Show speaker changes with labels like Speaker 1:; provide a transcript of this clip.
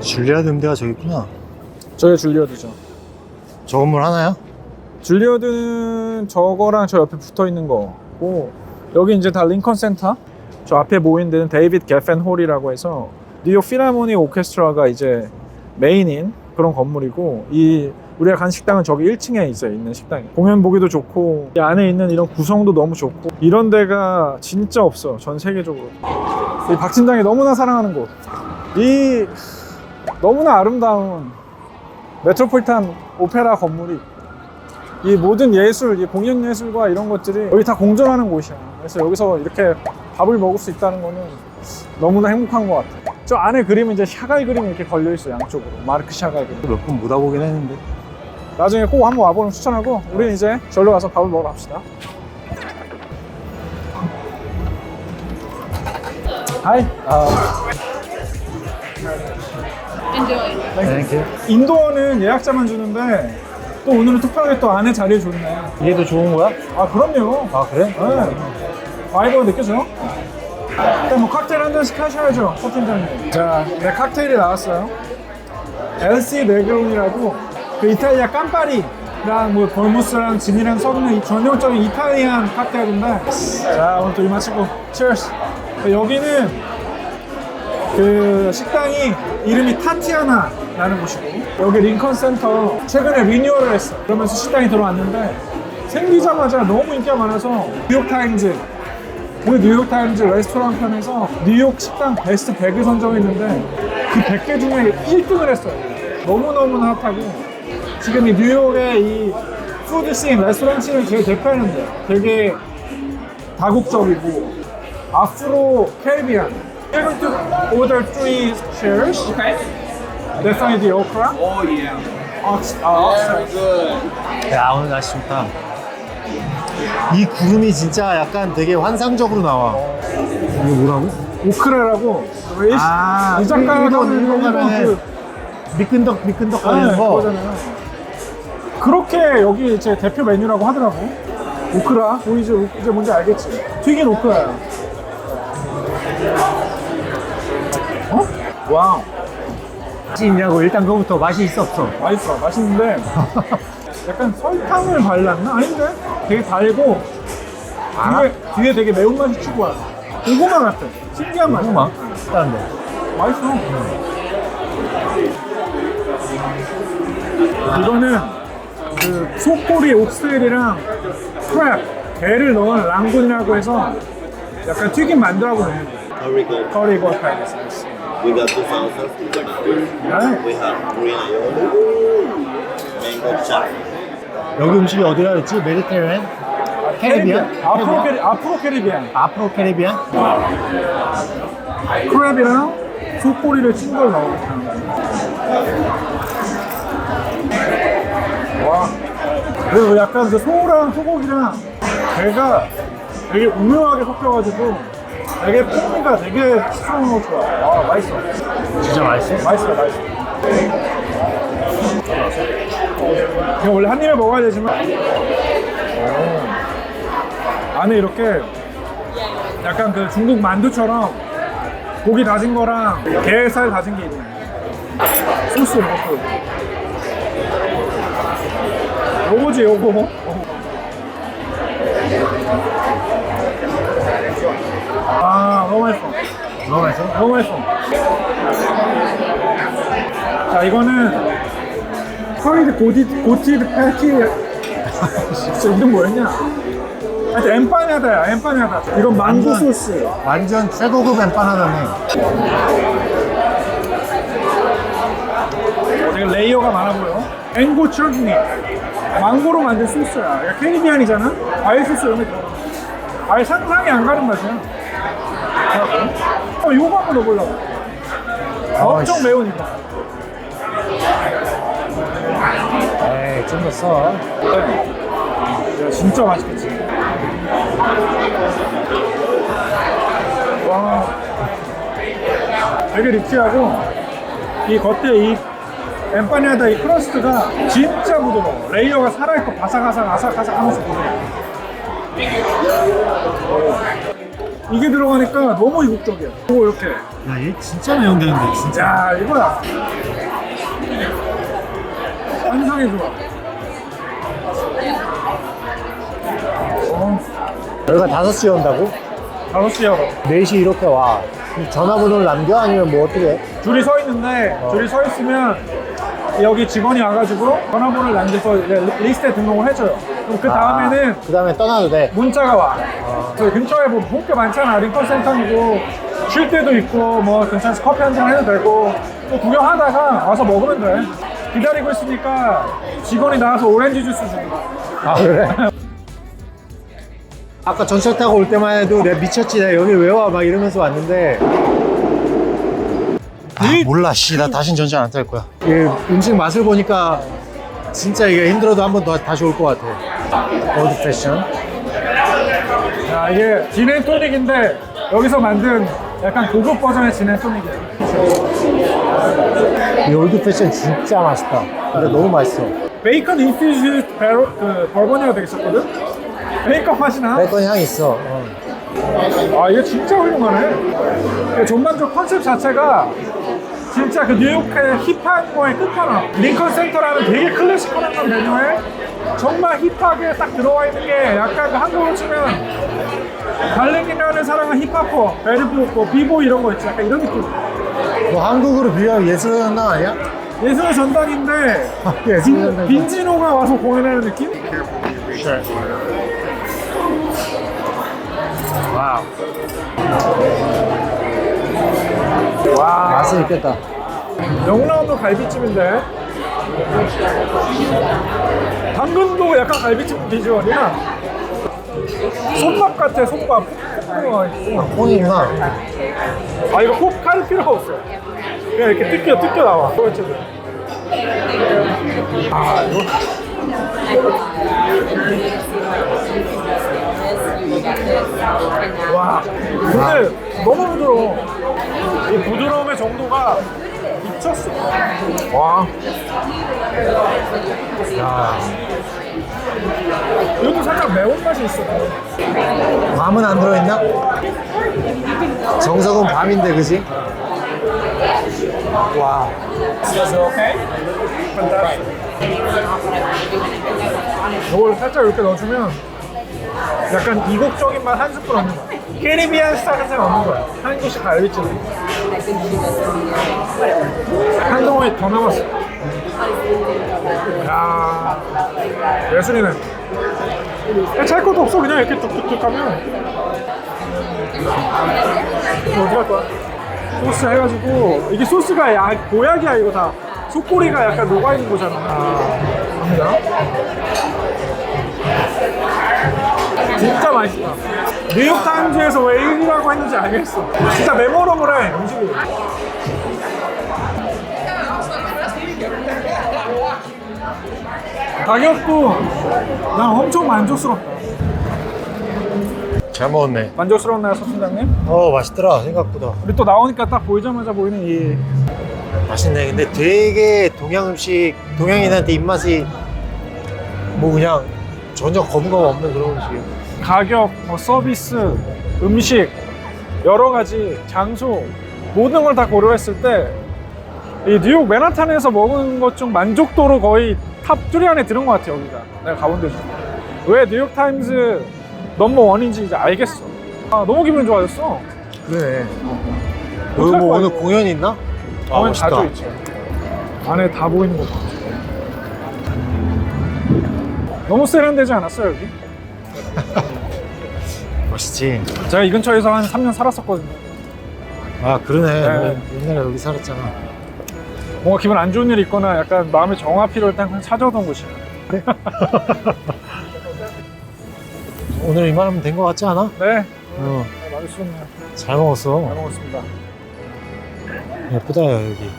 Speaker 1: 줄리아드 임대가 저기 있구나.
Speaker 2: 저게 줄리어드죠.
Speaker 1: 저 건물 하나요?
Speaker 2: 줄리어드는 저거랑 저 옆에 붙어 있는 거고 여기 이제 다 링컨 센터 저 앞에 모인 데는 데이빗 게펜 홀이라고 해서 뉴욕 필하모니 오케스트라가 이제 메인인 그런 건물이고 이 우리가 간 식당은 저기 1층에 있어요 있는 식당이 공연 보기도 좋고 이 안에 있는 이런 구성도 너무 좋고 이런 데가 진짜 없어 전 세계적으로 이 박진장이 너무나 사랑하는 곳이 너무나 아름다운 메트로폴리탄 오페라 건물이 이 모든 예술, 이 공연 예술과 이런 것들이 여기 다 공존하는 곳이야. 그래서 여기서 이렇게 밥을 먹을 수 있다는 거는 너무나 행복한 것 같아. 저 안에 그림은 이제 샤갈 그림이 이렇게 걸려 있어 양쪽으로 마르크 샤갈 그림.
Speaker 1: 몇 번 못 와보긴 했는데.
Speaker 2: 나중에 꼭 한번 와보는 추천하고 우리는 이제 절로 가서 밥을 먹으러 갑시다. 하이. 아,
Speaker 1: 땡큐.
Speaker 2: 인도어는 예약자만 주는데 또 오늘은 특별하게 또 안에 자리를 줬네.
Speaker 1: 이게 더 좋은 거야?
Speaker 2: 아 그럼요.
Speaker 1: 아, 그래?
Speaker 2: 네. 바이버가 느껴져? 일단 뭐 칵테일 한 잔씩 하셔야죠, 커튼장님. 자, 네, 칵테일이 나왔어요. 엘시 네그론이라고 그 이탈리아 깜파리랑 뭐 벌무스랑 진이랑 섞는 이 전형적인 이탈리안 칵테일인데 자, 오늘 또 이 마치고 치얼스. 여기는 그 식당이 이름이 타티아나라는 곳이고 여기 링컨 센터 최근에 리뉴얼을 했어. 그러면서 식당이 들어왔는데 생기자마자 너무 인기가 많아서 뉴욕 타임즈 그 뉴욕 타임즈 레스토랑 편에서 뉴욕 식당 베스트 100을 선정했는데 그 100개 중에 1등을 했어요. 너무너무나 핫하고 지금 이 뉴욕의 이 푸드 씬, 레스토랑 씬을 제일 대표하는데 되게 다국적이고 아프로 캐리비안 We're going to order three shares. Okay. Definitely the okra.
Speaker 3: Oh yeah.
Speaker 2: Ox, uh, oxtail.
Speaker 3: Good.
Speaker 1: 야, 오늘 날씨 좋다. 이 구름이 진짜 약간 되게 환상적으로 나와. 이거 뭐라고?
Speaker 2: 오크라라고. 이,
Speaker 1: 아,
Speaker 2: 이 작가가
Speaker 1: 일본,
Speaker 2: 하는
Speaker 1: 일본 가면은
Speaker 2: 그
Speaker 1: 미끈덕, 미끈덕
Speaker 2: 네,
Speaker 1: 거리는 거.
Speaker 2: 그거잖아요. 그렇게 여기 제 대표 메뉴라고 하더라고. 오크라. 보이지? 오- 이제 뭔지 알겠지? 튀긴 오크라야. 어? 와우.
Speaker 1: 있냐고, 일단 그거부터 맛이 있어, 없어.
Speaker 2: 맛있어. 맛있는데 약간 설탕을 발랐나? 아닌데? 되게 달고 뒤에, 뒤에 되게 매운맛이 와. 고구마 같아. 신기한 맛이야.
Speaker 1: 고구마? 다른데.
Speaker 2: 맛있어. 이거는 그 소꼬리 옥스테일이랑 크랩, 게를 넣은 랑군이라고 해서 약간 튀김 만두라고 해요.
Speaker 4: Curry goat.
Speaker 2: 커리 고 파이스.
Speaker 4: We got two sauces. We got
Speaker 2: 네.
Speaker 4: we have green aioli, mango chutney.
Speaker 1: 여기 음식이 어디라 그랬지? 메디테리안? 캐리비안?
Speaker 2: 앞으로 캐리, 앞으로 캐리비안.
Speaker 1: 앞으로 캐리비안?
Speaker 2: 크랩이랑 소꼬리를 친 걸 넣어. 와. 그리고 약간 그 소랑 소고기랑 게가 되게 우묘하게 섞여가지고 되게 풍미가 되게 스트롱하고 좋아. 와, 맛있어.
Speaker 1: 진짜 맛있어?
Speaker 2: 맛있어, 맛있어. 이거 원래 한 입에 먹어야 되지만 오. 안에 이렇게 약간 그 중국 만두처럼 고기 다진 거랑 게살 다진 게 있네. 소스 이것도. 요거지 요거. 아 너무 맛있어.
Speaker 1: 너무 맛있어?
Speaker 2: 너무 맛있어. 자, 이거는 커리드 고디, 고티드 패티. 진짜 이름 뭐였냐? 하여튼 엠파냐다야, 엠파냐다. 이건 망고
Speaker 1: 완전-
Speaker 2: 소스.
Speaker 1: 완전 최고급 엠파나다네.
Speaker 2: 되게 레이어가 많아 보여. 앵고 처트니. 망고로 만든 소스야. 야, 캐리비안이잖아? 과일 소스 이런 게 들어가. 아예 상상이 안 가는 맛이야. 어, 이거 한번 넣어보려고. 엄청
Speaker 1: 아이씨.
Speaker 2: 매운 이거.
Speaker 1: 에이, 좀 더 써.
Speaker 2: 야, 진짜 맛있겠지. 와. 되게 리치하고, 이 겉에 이 엠파냐다 이 크러스트가 진짜 부드러워. 레이어가 살아있고 바삭바삭 아삭아삭 하면서 부드러워. 이게 들어가니까 너무 이국적이야. 오 이렇게.
Speaker 1: 야 얘 진짜 매운데는데 진짜
Speaker 2: 야 이거야. 환상이 좋아. 어,
Speaker 1: 여기가 5시에 온다고?
Speaker 2: 다섯 시야.
Speaker 1: 4시 이렇게 와 전화번호를 남겨? 아니면 뭐 어떻게 해?
Speaker 2: 줄이 서 있는데 줄이 서 있으면 여기 직원이 와가지고 전화번호를 남겨서 이제 리- 리스트에 등록을 해줘요. 그럼 그 다음에는
Speaker 1: 그 다음에 떠나도 돼
Speaker 2: 문자가 와. 저희 근처에 뭐 본게 많잖아. 링컨 센터이고 쉴 때도 있고 뭐 근처에서 커피 한 잔 해도 되고 또 구경하다가 와서 먹으면 돼. 기다리고 있으니까 직원이 나와서 오렌지 주스 거야.
Speaker 1: 아 그래? 아까 전철 타고 올 때만 해도 내가 미쳤지 내가 여기 왜 와 막 이러면서 왔는데 아 몰라 씨 나 다신 전철 안탈 거야 이 음식 맛을 보니까 진짜 이게 힘들어도 한 번 더 다시 올 것 같아 올드 패션
Speaker 2: 자 이게 진앤 토닉인데 여기서 만든 약간 고급 버전의 진앤 토닉이야.
Speaker 1: 이 올드 패션 진짜 맛있다 근데 너무 맛있어
Speaker 2: 베이컨 인퓨즈 베로, 그 되게 있었거든? 베이컨 맛이 나?
Speaker 1: 베이컨 향 있어 어.
Speaker 2: 아 이게 진짜 훌륭하네 그 전반적 컨셉 자체가 진짜 그 뉴욕의 힙한 거의 끝판왕 링컨 센터라는 되게 클래식한 메뉴에 정말 힙하게 딱 들어와 있는 게 약간 그 한국으로 치면 달랭이라는 사랑은 힙합퍼 베리브로코 비보 이런 거 있지. 약간 이런 느낌.
Speaker 1: 뭐 한국으로 비하면 예술의 전당 아니야?
Speaker 2: 예술의 전당인데
Speaker 1: 예술의
Speaker 2: 빈,
Speaker 1: 전당
Speaker 2: 빈지노가 와서 공연하는 느낌?
Speaker 1: 와우.
Speaker 2: 와.
Speaker 1: 맛은 있겠다.
Speaker 2: 명랑도 갈비찜인데 당근도 약간 갈비찜 비주얼이야 솥밥 같아 있고.
Speaker 1: 콩이구나.
Speaker 2: 아 이거 꼭 깔 필요가 없어 그냥 이렇게 뜯겨 뜯겨 나와 아 이거. 와 근데 너무 부드러워. 이 부드러움의 정도가 미쳤어 와
Speaker 1: 야,
Speaker 2: 이것도 살짝 매운맛이 있어
Speaker 1: 밤은 안 들어있나? 정석은 밤인데 그지? 와?
Speaker 2: 이걸 살짝 이렇게 넣어주면 약간 이국적인 맛 한 스푼 얻는 거야 캐리비안 스타일 한상 얻는 거야. 한국식 갈비찜 한동안에 더 남았어. 야 예술이네. 찰 것도 없어. 그냥 이렇게 툭툭툭 하면. 이거 어디 갈 거야? 소스 해가지고 이게 소스가 야, 보약이야 이거 다. 속꼬리가 약간 녹아 있는 거잖아. 갑니다. 진짜 맛있다 뉴욕 타임즈에서 왜 1위라고 했는지 알겠어. 진짜 메모러블해 음식이 가격도 난 엄청 만족스럽다.
Speaker 1: 잘 먹었네.
Speaker 2: 만족스러웠나요 서팀장님?
Speaker 1: 어 맛있더라 생각보다.
Speaker 2: 우리 또 나오니까 딱 보이자마자 보이는 이
Speaker 1: 맛있네. 근데 되게 동양 음식 동양인한테 입맛이 뭐 그냥 전혀 거부감 없는 그런 음식이에요.
Speaker 2: 가격, 뭐 서비스, 음식 여러 가지 장소 모든 걸 다 고려했을 때 이 뉴욕 맨하탄에서 먹은 것 중 만족도로 거의 탑3 안에 드는 것 같아 여기가. 내가 가본 데 중에 왜 뉴욕 타임즈 넘버 원인지 이제 알겠어. 아 너무 기분 좋아졌어.
Speaker 1: 그래. 여기 뭐 오늘 공연 있나? 아
Speaker 2: 공연 자주
Speaker 1: 멋있다.
Speaker 2: 있지. 안에 다 보이는 거 봐. 너무 세련되지 않았어 여기?
Speaker 1: 멋있지
Speaker 2: 제가 이 근처에서 한 3년 살았었거든요
Speaker 1: 아 그러네
Speaker 2: 네.
Speaker 1: 너 옛날에 여기 살았잖아
Speaker 2: 뭔가 기분 안 좋은 일이 있거나 약간 마음의 정화 필요할 때 항상 찾아오던 곳이야.
Speaker 1: 오늘 이만하면 된거 같지 않아?
Speaker 2: 네.
Speaker 1: 어,
Speaker 2: 맛있었네요.
Speaker 1: 잘 먹었어
Speaker 2: 잘 먹었습니다.
Speaker 1: 예쁘다 여기